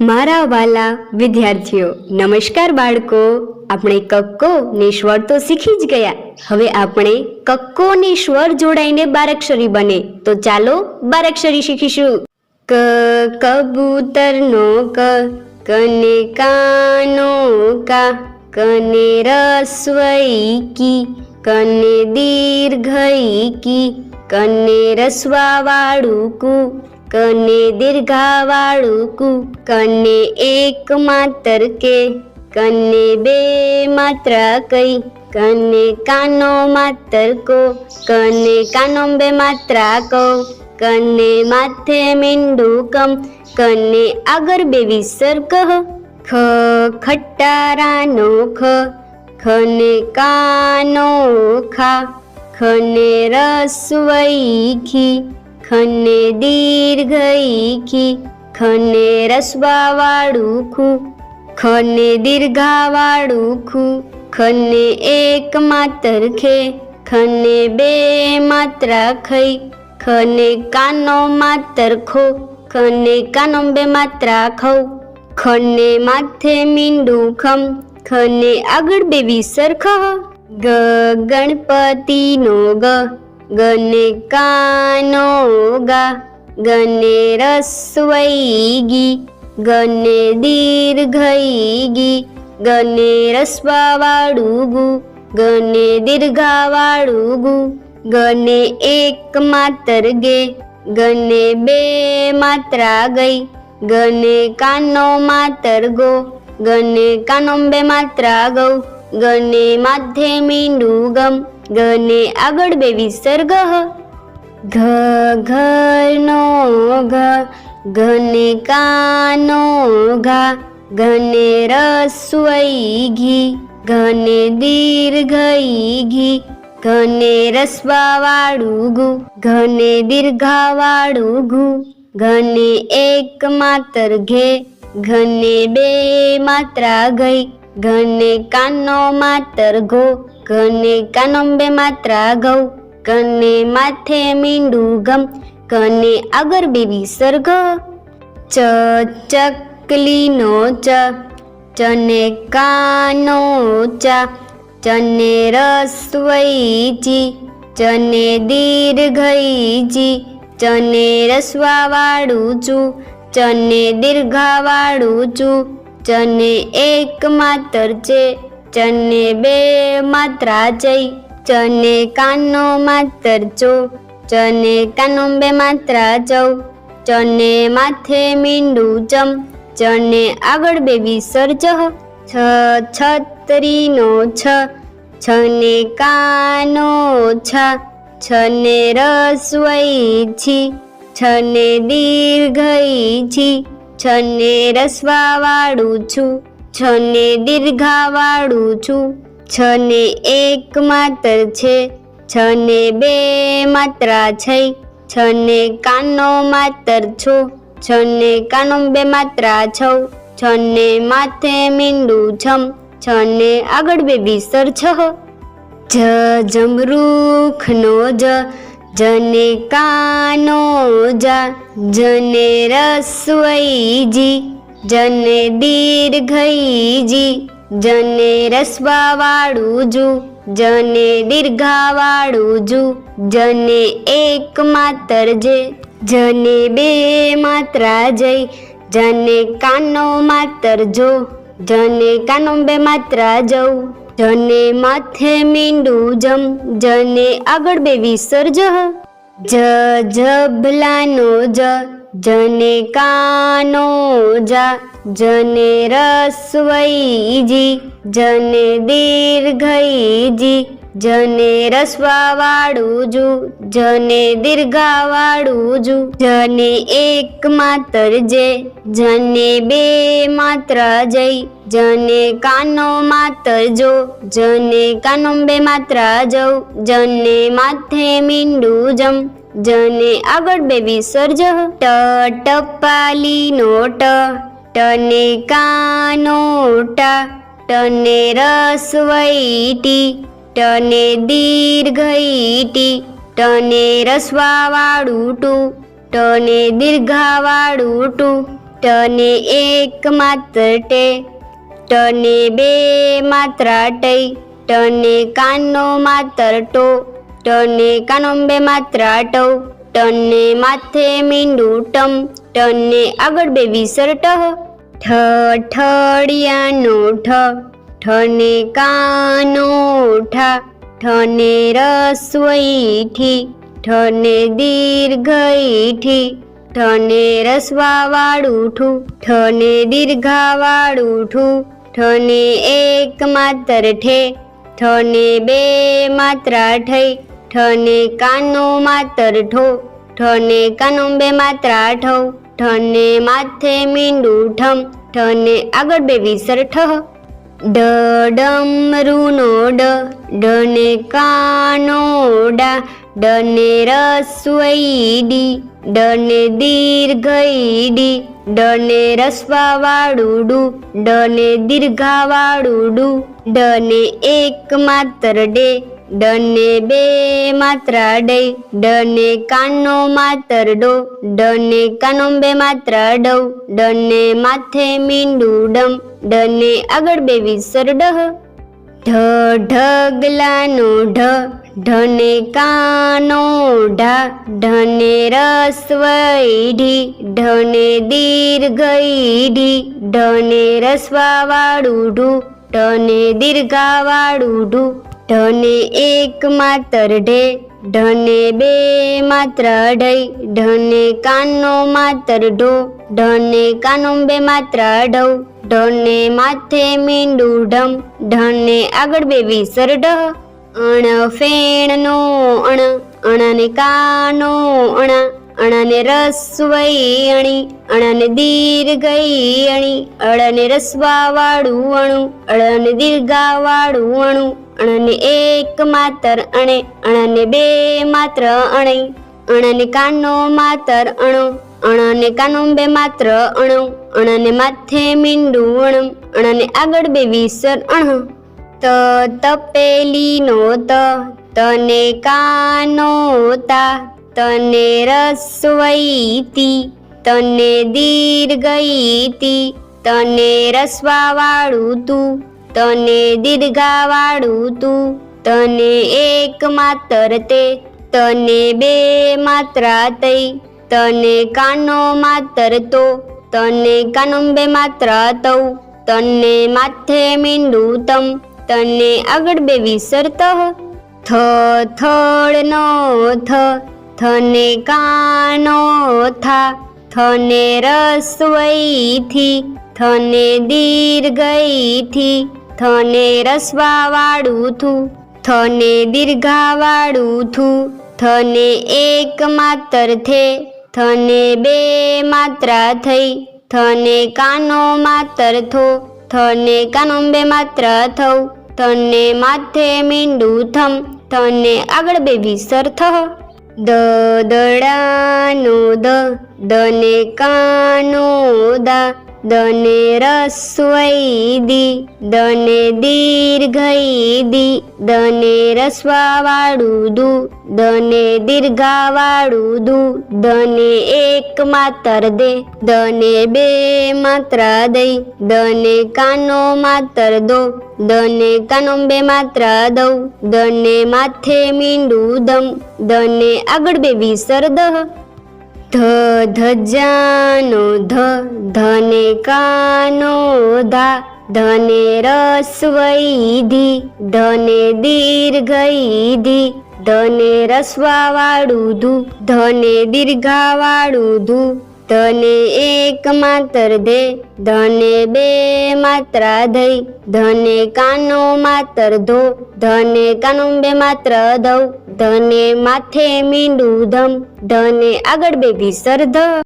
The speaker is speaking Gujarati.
મારા વાલા વિદ્યાર્થીઓ, નમસ્કાર બાળકો. આપણે કક્કો ને સ્વર તો શીખી જ ગયા. હવે આપણે કક્કો ને સ્વર જોડાઈને બારાક્ષરી બને. તો ચાલો બારાક્ષરી શીખીશું. ક, કબૂતરનો ક, કને કાનો કા, કને રસવઈ કી, કને દીર્ઘઈ કી, કને રસવાવાળું કુ કને દીર્ઘાવાળું કુ કને એક માત્ર કે, કને બે માત્ર કઈ, કને કાનો માત્ર કો, કને કાનો બે માત્ર કો, કને માથે મીંડું કમ, કને આગર બે વિસર્ગ ખ ખટારાનો ખ, ખને કાનો ખા, ખને રસવઈ ખી ખને દીર્ઘ ખી ખને રસવાવાળું ખુ ખને દીર્ઘાવાળું ખુ ખને એક માત્ર ખે ખને બે માત્ર ખઈ ખને કાનો માત્ર ખો ખને કાનો બે માત્ર ખઉ ખને માથે મીંડું ખમ ખને આગળ બે વિસર્ખ ગ ગણપતિનો ગ. ગને કાનો ગા ગને રસવૈગી ગને દીર્ઘૈગી ગને રસ્વાવાળું ગુ ગને દીર્ઘાવાળું ગુ ગને એક માત્ર ગે ગને બે માત્રા ગઈ ગને કાનો માતર ગો ગને કાનો બે માત્રા ગૌ ગને માથે મીંડું ગમ ગને આગળ બે વિસર્ગ ઘ ઘરનો ઘ ઘને કાનો, ઘા ઘને રસવઈ ઘી ઘને દીર્ઘઈ ઘી ઘને રસવાવાળું ગુ ઘને દીર્ઘાવાળું ગુ ઘને એક માત્ર ઘે ઘને બે માત્રા ગઈ ઘને કાનો માત્ર ઘો કાનો બે માત્રા ગૌ, કને માથે મીંડું ગમ, કને આગર બે વિસર્ગ ચ, ચકલીનો ચ, ચને કાનો ચા, ચને રસ્વઈ જી, ચને દીર્ઘઈ જી, ચને રસવાવાળું છું ચને દીર્ઘાવાળું છું ચને એક માત્ર છે. ચને બે માત્રા જઈ, ચને કાનો માત્ર ચો ચને કાનો બે માત્રા ચૌ ચને માથે મીંડું ચમ ચને આગળ બે વિસર્જ છ છત્રીનો છ, છને કાનો છા, છને રસવઈ છી, છને દીર્ઘઈ છી, છને રસવાવાળું છું. છને દીર્ઘાવાળું છું. છને એક માત્ર છે. છને બે માત્રા છે. છને કાનો માત્ર છો. છને કાનો બે માત્રા છ. છને માથે મીંડું છમ. છને આગળ બે વિસર છ. જ જમરૂખનો જ. જને કાનો જા. જને રસવઈ જી. જને દીર્ઘઈજી જને રસવાવાળું જુ, જને દીર્ઘાવાળું જુ, જને એક માત્ર જે, જને બે માત્રા જઈ, જને કાનો માત્ર જો, જને કાનો બે માત્રા જવું જને માથે મીંડું જમ, જને આગળ બે વિસર્જ જ જભલાનો જ જને કાનો જા, જને રસવઈ જી, જને દીર્ઘઈ જી, જને રસવાવાળું જુ, જને દીર્ઘાવાળું જુ, જને એક માત્ર જે, જને બે માત્ર જઈ, જને કાનો માત્ર જો, જને કાનો બે માત્ર જવ જને માથે મીંડું જમ જને આગળ બે વિસર્જ ટ ટપાલીનો ટ ટને કાનો ટા ટને રસવઈ ટી ટને દીર્ઘઈટી ટને રસવાવાળું ટુ ટને દીર્ઘાવાળું ટુ ટને એક માત્ર ટે, ટને બે માત્રા ટઈ ટને કાનો માત્ર ટો ટને કાનંબે માત્રા ટવ ટને માથે મીંડું ટમ ટને આગળ બે વિસર ટહ ઠ ઠડિયાનો ઠ ઠને કાનો ઠા ઠને રસવઈ ઠી ઠને દીર્ઘઈ ઠી ઠને રસવા વાળું ઠું ઠને દીર્ઘા વાળું ઠું ઠને એક માત્ર ઠે ઠને બે માત્રા ઠઈ ઠને કાનો માતર ઠો ઠને કાનો બે માત્રા ઠવ ઠને માથે મીંડું ઠમ ઠને આગળ બે વિસર ઠ. ડ ડમરુનો ડ ડને કાનો ડા ડને રસવઈ ડી ડને દીર્ઘઈ ડી ડને રસવા વાળું ડુ ડને દીર્ઘા વાળું ડુ ડને એક માત્ર ડે ડને બે માત્ર ડે ડને કાનો માત્ર ડો, ડને કાનો બે માત્ર ડવ, ડને માથે મીંડું ડમ, ડને આગળ બે વિસર ડહ. ઢ ઢગલાનો ઢ, ઢને કાનો ઢા, ઢને રસવૈઢી ઢને દીર્ઘઈઢી ઢને રસવા વાળું ઢુ, ઢને દીર્ઘા વાળું ઢુ. ઢને એક માત્ર ઢે ઢને બે માત્ર ઢઈ ઢને કાનો માત્ર ઢો ઢને કાનો બે માત્ર ઢવ ઢને માથે મીંડું ઢમ ઢને આગળ બે વિસર ઢ અણ ફેણનો અણ, અણને કાનો અણા અણાને રસવઈ અણી, અણને દીર્ઘઈ અણી અળને રસવા વાળું અણું અળને દીર્ઘા વાળું અણું, અણને એક માત્ર અણે, અણને બે માત્ર અણઈ અણને કાનો માત્ર અણો, અણને કાનો બે માત્ર અણો, અણને માથે મીંડું અણમ અણને આગળ બે વિસર અણ. ત, તપેલીનો ત, તને કાનો તા તને રસવઈતી, તને દીર્ઘઈતી, તને રસવા વાળું તું, તને દીર્ઘા વાળું તું, તને એક માત્ર તે, તને બે માત્રા તઈ તને કાનો માત્ર તો, તને કાનો બે માત્રા તવ તને માથે મીંડું તમ, તને આગળ બે વિસરત, થ થળનો થ થને કાનો થા, થને રસવઈથી થને દીર્ઘઈથી થને રસવાવાળું થું, થને દીર્ઘાવાળું થું, થને એક માત્ર થે, થને બે માત્રા થઈ, થને કાનો માત્ર થો, થને કાનો બે માત્ર થવ તને માથે મીંડું થમ તને આગળ બે વિસર થ દ દડાનો દ દને કાનો દા. દને રસ્વઈ દી દને દીર્ઘઈ દી દને રસવાવાળું દુ દને દીર્ઘાવાળું દુ દને એક માત્ર દે દને બે માત્ર દઈ દને કાનો માત્ર દો દને કાનો બે માત્ર દઉં દને માથે મીંડું દમ દને આગળ બે વિસર દહ ધ ધજાનો ધ ધને કાનો ધા ધને રસવૈધી ધને દીર્ઘૈધી ધને રસવાવાળું ધુ ધને દીર્ઘાવાળું ધુ ધને એક માત્ર ધે ધને બે માત્રા ધઈ ધને કાનો માત્ર ધો, ધને કાનો બે માત્ર ધવ ધને માથે મીંડું ધમ, ધને આગળ બે વિસર્ધ